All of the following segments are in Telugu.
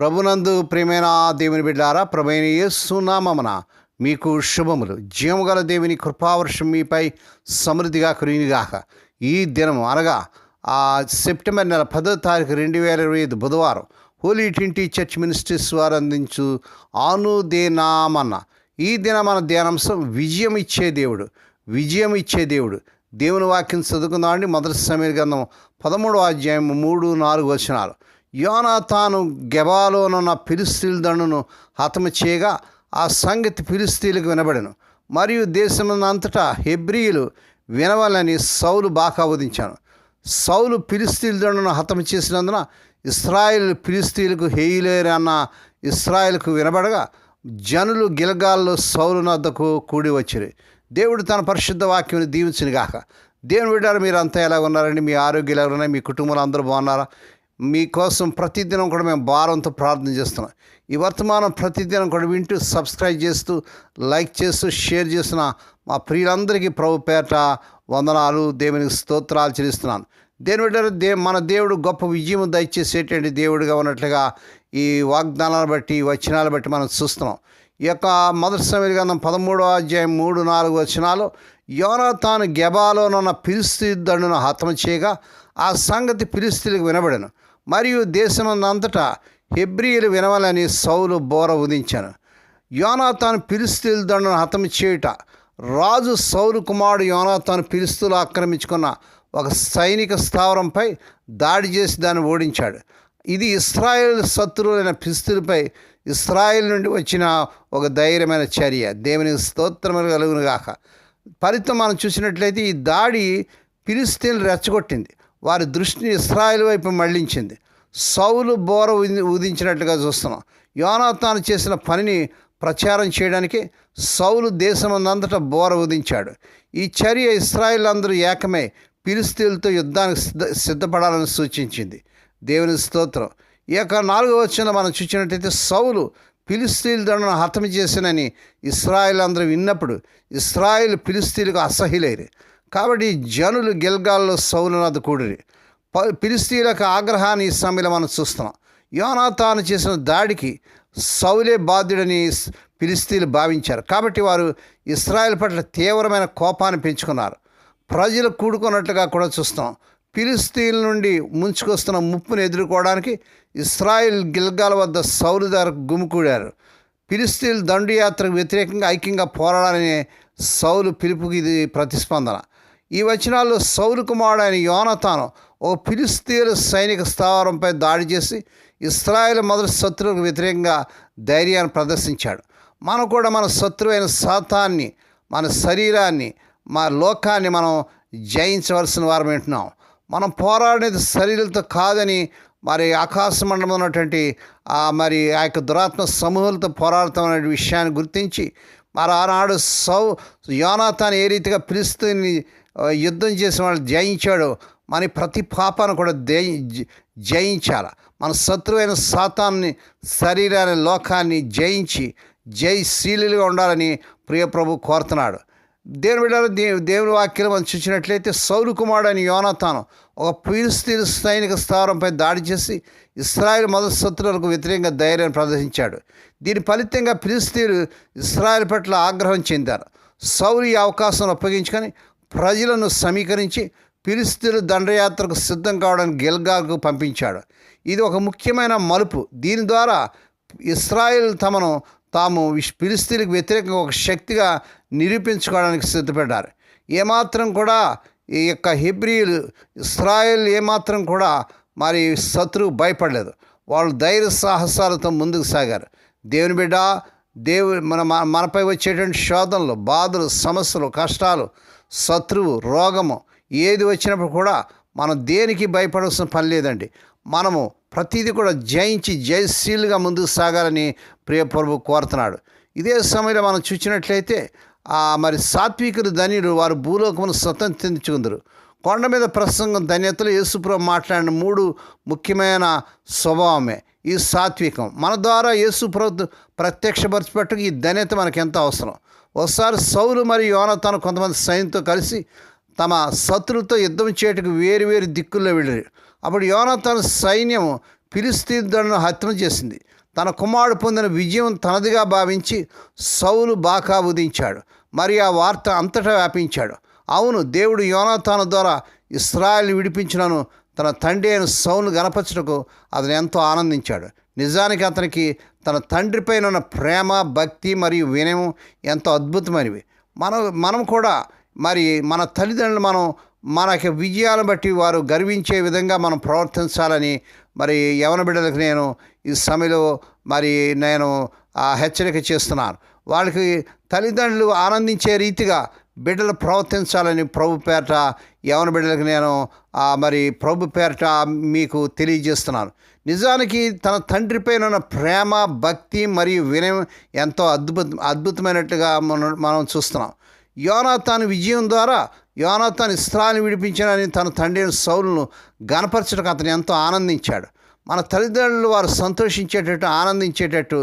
ప్రభునందు ప్రేమైన దేవుని బిడ్డారా ప్రభైన యేసునామమున మీకు శుభములు. జీవగల దేవుని కృపావర్షం మీపై సమృద్ధిగా కురినిగాక ఈ దినం అనగా ఆ సెప్టెంబర్ నెల పదో తారీఖు రెండు వేల ఇరవై ఐదు బుధవారం హోలీ ట్వంటీ చర్చ్ మినిస్ట్రీస్ వారు అందించు ఆనుదేనామన్న. ఈ దిన మన ధ్యానాంశం విజయం ఇచ్చే దేవుడు విజయం ఇచ్చే దేవుడు. దేవుని వాక్యం చదువుకుందామండి. మొదటి సమీర గ్రంథం పదమూడవ అధ్యాయం మూడు నాలుగు వచనాలు. యోనా తాను గెబాలోనున్న ఫిలిస్తీన్ల దండును హతము చేయగా ఆ సంగతి ఫిలిస్తీన్లకు వినబడను. మరియు దేశమంతటా హెబ్రియులు వినవాలని సౌలు బాగా వధించాను సౌలు ఫిలిస్తీన్ల దండును హతము చేసినందున ఇస్రాయిల్ ఫిలిస్తీన్లకు హేయులేరు అన్న ఇస్రాయిల్కు వినబడగా జనులు గిలగాల్లో సౌలు నద్దకు కూడి వచ్చిరి. దేవుడు తన పరిశుద్ధ వాక్యం దీవించినగాక. దేవుని విడారు మీరు అంతా ఎలా ఉన్నారండి? మీ ఆరోగ్యం ఎలా ఉన్నాయి? మీ కుటుంబంలో అందరూ బాగున్నారా? మీకోసం ప్రతిదినం కూడా మేము భారంతో ప్రార్థన చేస్తున్నాం. ఈ వర్తమానం ప్రతిదినం కూడా వింటూ సబ్స్క్రైబ్ చేస్తూ లైక్ చేస్తూ షేర్ చేస్తున్న మా ప్రియులందరికీ ప్రభు పేట వందనాలు దేవునికి స్తోత్రాలు చెల్లిస్తున్నాను. దేని బిడ్డారు దే మన దేవుడు గొప్ప విజయం దయచేసేటువంటి దేవుడిగా ఉన్నట్లుగా ఈ వాగ్దానాలు బట్టి ఈ వచనాలు బట్టి మనం చూస్తున్నాం. ఈ యొక్క మొదటి సమయ గ్రంథం పదమూడో అధ్యాయం మూడు నాలుగు వచనాలు యోనాతాను గెబాలోనున్న ఫిలిస్తీ దండును హతం చేయగా ఆ సంగతి ఫిలిస్తీన్లకు వినబడను. మరియు దేశమందంతటా హెబ్రియలు వినవాలని సౌలు బోర ఉదించాను. యోనాతాను ఫిలిస్తీన్ల దండను హతము చేయుట రాజు సౌలు కుమారుడు యోనాతాను పిలుస్తులు ఆక్రమించుకున్న ఒక సైనిక స్థావరంపై దాడి చేసి దాన్ని ఓడించాడు. ఇది ఇస్రాయేల్ శత్రువులైన ఫిలిస్తీన్లపై ఇస్రాయేల్ నుండి వచ్చిన ఒక ధైర్యమైన చర్య. దేవునికి స్తోత్రములు కలుగునుగాక. ఫలితం మనం చూసినట్లయితే ఈ దాడి పిలిస్తీన్లు రెచ్చగొట్టింది. వారి దృష్టిని ఇస్రాయిల్ వైపు మళ్ళించింది. సౌలు బోర ఉది- ఉదించినట్లుగా చూస్తున్నాం. యోనాతాను చేసిన పనిని ప్రచారం చేయడానికి సౌలు దేశమందంతటా బోర ఉదించాడు. ఈ చర్య ఇస్రాయిల్ అందరూ ఏకమై పిలిస్తీలతో యుద్ధానికి సిద్ధ సిద్ధపడాలని సూచించింది. దేవుని స్తోత్రం. ఈ యొక్క నాలుగో వచ్చిన మనం చూసినట్టయితే సౌలు ఫిలిస్తీన్ల దండను హతము చేసినని ఇస్రాయిల్ అందరూ విన్నప్పుడు ఇస్రాయిల్ ఫిలిస్తీన్లకు అసహ్యులేరు. కాబట్టి జనులు గిల్గాల్లో సౌలునాథ కూడిరి. ప- పిలిస్తీలకు ఆగ్రహాన్ని ఈ సమయంలో మనం చూస్తున్నాం. యోనాతాను చేసిన దాడికి సౌలే బాధ్యుడని పిలిస్తీలు భావించారు. కాబట్టి వారు ఇస్రాయల్ పట్ల తీవ్రమైన కోపాన్ని పెంచుకున్నారు. ప్రజలు కూడుకున్నట్లుగా కూడా చూస్తాం ఫిలిస్తీన్ల నుండి ముంచుకొస్తున్న ముప్పును ఎదుర్కోవడానికి ఇస్రాయిల్ గిల్గాల వద్ద సౌలుదారు గుమికూడారు ఫిలిస్తీన్ దండుయాత్రకు వ్యతిరేకంగా ఐక్యంగా పోరాడాలనే సౌలు పిలుపుకి ఇది ప్రతిస్పందన. ఈ వచనాల్లో సౌలు కుమారుడు అయిన యోనతాను ఓ ఫిలిస్తీన్ సైనిక స్థావరంపై దాడి చేసి ఇస్రాయేల్ మొదటి శత్రువులకు వ్యతిరేకంగా ధైర్యాన్ని ప్రదర్శించాడు. మనం కూడా మన శత్రువైన శాతాన్ని మన శరీరాన్ని మా లోకాన్ని మనం జయించవలసిన వారం వింటున్నాం. మనం పోరాడేది శరీరంతో కాదని మరి ఆకాశ మండలం ఉన్నటువంటి ఆ మరి ఆ యొక్క దురాత్మ సమూహాలతో పోరాడతాం అనే విషయాన్ని గుర్తించి మరి ఆనాడు సౌ యోనాథాన్ని ఏ రీతిగా పిలుస్తూ యుద్ధం చేసిన వాళ్ళు జయించాడు. మన ప్రతి పాపాన్ని కూడా జయించాల జయించాలి. మన శత్రువైన సాతాన్ని శరీరాన్ని లోకాన్ని జయించి జయశీలుగా ఉండాలని ప్రియప్రభు కోరుతున్నాడు. దేవుని బిడ్డలు దే దేవుని వాక్యం మనం చూసినట్లయితే సౌలు కుమారుడు అని యోనతాను ఒక ఫిలిస్తీన్ సైనిక స్థావరంపై దాడి చేసి ఇస్రాయల్ మొదటి శత్రువులకు వ్యతిరేకంగా ధైర్యాన్ని ప్రదర్శించాడు. దీని ఫలితంగా ఫిలిస్తీన్లు ఇస్రాయల్ పట్ల ఆగ్రహం చెందారు. సౌలు ఈ అవకాశం ఉపయోగించుకొని ప్రజలను సమీకరించి ఫిలిస్తీన్లు దండయాత్రకు సిద్ధం కావడానికి గిల్గాకు పంపించాడు. ఇది ఒక ముఖ్యమైన మలుపు. దీని ద్వారా ఇస్రాయిల్ తమను తాము విష్- ఫిలిస్తీన్లకు వ్యతిరేకంగా ఒక శక్తిగా నిరూపించుకోవడానికి సిద్ధపడ్డారు. ఏమాత్రం కూడా ఈ యొక్క హిబ్రియులు ఇస్రాయిల్ ఏమాత్రం కూడా మరి శత్రువు భయపడలేదు. వాళ్ళు ధైర్య సాహసాలతో ముందుకు సాగారు. దేవుని బిడ్డ దేవు మన మన- మనపై వచ్చేటువంటి శోధనలు బాధలు సమస్యలు కష్టాలు శత్రువు రోగము ఏది వచ్చినప్పుడు కూడా మనం దేనికి భయపడాల్సిన పని లేదండి. మనము ప్రతిదీ కూడా జయించి జయశీలుగా ముందుకు సాగాలని ప్రియప్రభు కోరుతున్నాడు. ఇదే సమయంలో మనం చూసినట్లయితే ఆ మరి సాత్వికులు ధనియులు వారు భూలోకమును స్వతంత్రించుకుందరు కొండ మీద ప్రసంగం ధన్యతలు యేసుప్రభు మాట్లాడిన మూడు ముఖ్యమైన స్వభావమే. ఈ సాత్వికం. మన ద్వారా యేసుప్రభు ప్రత్యక్షపరచబట్టుకు ఈ ధన్యత మనకు ఎంత అవసరం? ఒకసారి సౌలు మరియు యోనతాను కొంతమంది సైన్యంతో కలిసి తమ శత్రులతో యుద్ధం చేయటకు వేరు వేరు దిక్కుల్లో వెళ్ళారు. అప్పుడు యోనతాను సైన్యం ఫిలిస్తీన్లను హత్యం చేసింది. తన కుమారుడు పొందిన విజయం తనదిగా భావించి సౌలు బాకా ఉదించాడు. మరి ఆ వార్త అంతటా వ్యాపించాడు. అవును దేవుడు యోనాతాను ద్వారా ఇస్రాయల్ని విడిపించినను తన తండ్రి అయిన సౌలు గణపరచుటకు అతను ఎంతో ఆనందించాడు. నిజానికి అతనికి తన తండ్రిపైన ఉన్న ప్రేమ భక్తి మరియు వినయం ఎంతో అద్భుతమైనవి. మనం మనం కూడా మరి మన తల్లిదండ్రులు మనం మనకి విజయాలను బట్టి వారు గర్వించే విధంగా మనం ప్రవర్తించాలని మరి యవన బిడ్డలకు నేను ఈ సమయంలో మరి నేను ఆ హెచ్చరిక చేస్తున్నాను. వాళ్ళకి తల్లిదండ్రులు ఆనందించే రీతిగా బిడ్డలు ప్రవర్తించాలని ప్రభు పేరట యవన బిడ్డలకు నేను మరి ప్రభు పేరట మీకు తెలియజేస్తున్నాను. నిజానికి తన తండ్రిపైన ఉన్న ప్రేమ భక్తి మరియు వినయం ఎంతో అద్భుత అద్భుతమైనట్టుగా మనం మనం చూస్తున్నాం. యోనాతాను విజయం ద్వారా యోనాతాను ఇస్రాయల్ని విడిపించాడని తన తండ్రి సౌలును గనపరచడానికి అతను ఎంతో ఆనందించాడు. మన తల్లిదండ్రులు వారు సంతోషించేటట్టు ఆనందించేటట్టు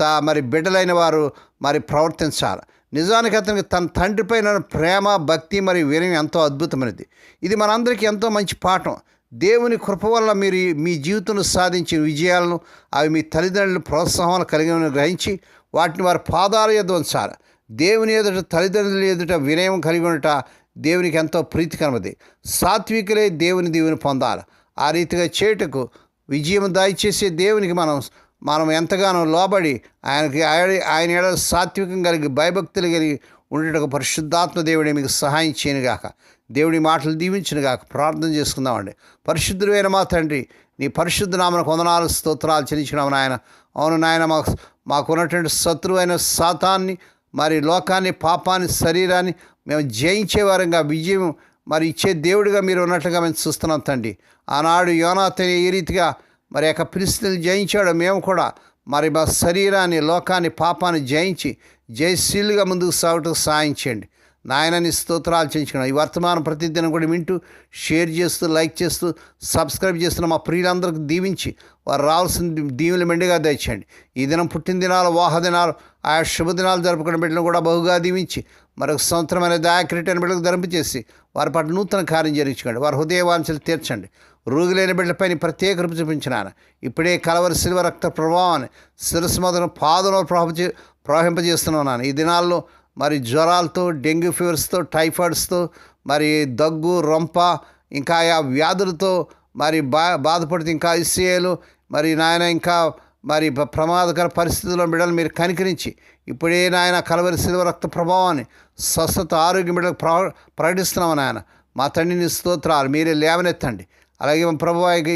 తా మరి బిడ్డలైన వారు మరి ప్రవర్తించాలి. నిజానికి అతనికి తన తండ్రిపైన ప్రేమ భక్తి మరియు వినయం ఎంతో అద్భుతమైనది. ఇది మనందరికీ ఎంతో మంచి పాఠం. దేవుని కృప వల్ల మీరు మీ జీవితంలో సాధించిన విజయాలను అవి మీ తల్లిదండ్రుల ప్రోత్సాహం కలిగి గ్రహించి వాటిని వారి పాదాల ఎదుట ఉంచాలి. దేవుని ఎదుట తల్లిదండ్రుల ఎదుట వినయం కలిగి ఉండట దేవునికి ఎంతో ప్రీతికరమది సాత్వికులే దేవుని దీవుని పొందాలి. ఆ రీతిగా చేయుటకు విజయం దయచేసే దేవునికి మనం మనం ఎంతగానో లోబడి ఆయనకి ఆయన- ఆయన ఏడ సాత్వికం కలిగి భయభక్తులు కలిగి ఉండేటకు పరిశుద్ధాత్మ దేవుడే మీకు సహాయం చేయనుగాక. దేవుడి మాటలు దీవించినగాక. ప్రార్థన చేసుకుందామండి. పరిశుద్ధుడైన మా తండ్రి నీ పరిశుద్ధ నామన కొందనాలు స్తోత్రాలు చెల్లించినాము నాయన. అవును నాయన మాకు మాకున్నటువంటి శత్రువైన సాతాన్ని మరి లోకాన్ని పాపాన్ని శరీరాన్ని మేము జయించేవారంగా విజయం మరి ఇచ్చే దేవుడిగా మీరు ఉన్నట్లుగా మేము చూస్తున్నాం తండ్రి. ఆనాడు యోనాతని ఏ రీతిగా మరి యొక్క పరిస్థితులు జయించాడు మేము కూడా. మరి మా శరీరాన్ని లోకాన్ని పాపాన్ని జయించి జయశీలుగా ముందుకు సాగుటకు సాయం చేయండి. నాయనని స్తోత్రాలు చేయించుకున్నాం. ఈ వర్తమానం ప్రతిదినం కూడా వింటూ షేర్ చేస్తూ లైక్ చేస్తూ సబ్స్క్రైబ్ చేస్తున్న మా ప్రియులందరికీ దీవించి వారు రావాల్సిన దీవులు మెండుగా దయచేయండి. ఈ దినం పుట్టిన దినాలు వాహ దినాలు ఆయా శుభదినాలు జరుపుకునే బిడ్డలను కూడా బహుగా దీవించి మరొక సంవత్సరమైన దయాక్రిటైన బిడ్డలకు ధరింపు చేసి వారి పట్ల నూతన కార్యం జరిగించుకోండి. వారి హృదయవాంఛలు తీర్చండి. రోగులైన బిడ్డలపై ప్రత్యేక రూపు చూపించినాను. ఇప్పుడే కలవరి శిల్వ రక్త ప్రభావాన్ని శిరస్సు మొదలు పాదంలో ప్రవహ ప్రవహింపజేస్తున్నాను. ఈ దినాల్లో మరి జ్వరాలతో డెంగ్యూ ఫీవర్స్తో టైఫాయిడ్స్తో మరి దగ్గు రొంప ఇంకా ఆయా వ్యాధులతో మరి బా బాధపడుతూ ఇంకా ఐసీఏలు మరి నాయన ఇంకా మరి ప్రమాదకర పరిస్థితుల్లో బిడ్డలు మీరు కనికరించి ఇప్పుడే నాయన కలవరి శిల్వ రక్త ప్రభావాన్ని స్వస్థత ఆరోగ్యం బిడ్డలకు ప్ర ప్రకటిస్తున్నాము నాయన. మా తండ్రిని స్తోత్రాలు. మీరే లేవనెత్తండి. అలాగే ప్రభువాకి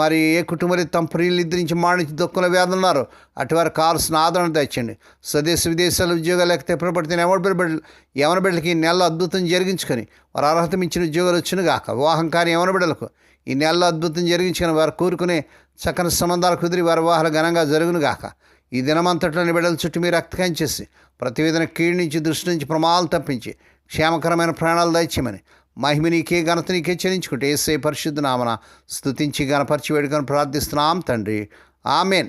మరి ఏ కుటుంబాలు తమ ప్రియులు నిద్రించి మాడించి దుఃఖంలో వ్యాధులు ఉన్నారు. అటు కావాల్సిన ఆదరణ తెచ్చండి. స్వదేశ విదేశాల ఉద్యోగాలు లేకపోతే ఎప్పుడపడితే ఎవరి బిడ్డలు ఎవరి బిడ్డలకి ఈ నెలలో అద్భుతం జరిగించుకొని వారు అర్హత మించిన ఉద్యోగాలు వచ్చిన గాక వివాహం కాని ఎవరి బిడ్డలకు ఈ నెలలో అద్భుతం జరిగించుకొని వారు కోరుకునే చక్కని సంబంధాలు కుదిరి వారి వివాహాలు ఘనంగా జరుగును గాక ఈ దినమంతట్లోని బిడ్డల చుట్టూ మీరు రక్తకం చేసి ప్రతి విధంగా కీడు నుంచి దృష్టి నుంచి ప్రమాదాలు తప్పించి క్షేమకరమైన ప్రాణాలు దయచేయమని మహిమ నీకే ఘనత నీకే చెల్లించుకుంటే ఏసే పరిశుద్ధ నామన స్థుతించి గణపరిచి వేడుకొని ప్రార్థిస్తున్నాం తండ్రి. ఆమెన్.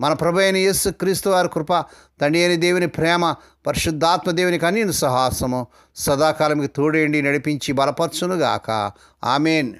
మన ప్రభు అయిన యేసు క్రీస్తు వారి కృప తండ్రి అయిన దేవుని ప్రేమ పరిశుద్ధాత్మ దేవునికి అన్ని సహాసము సదాకాలంకి తోడేండి నడిపించి బలపరచునుగాక. ఆమెన్.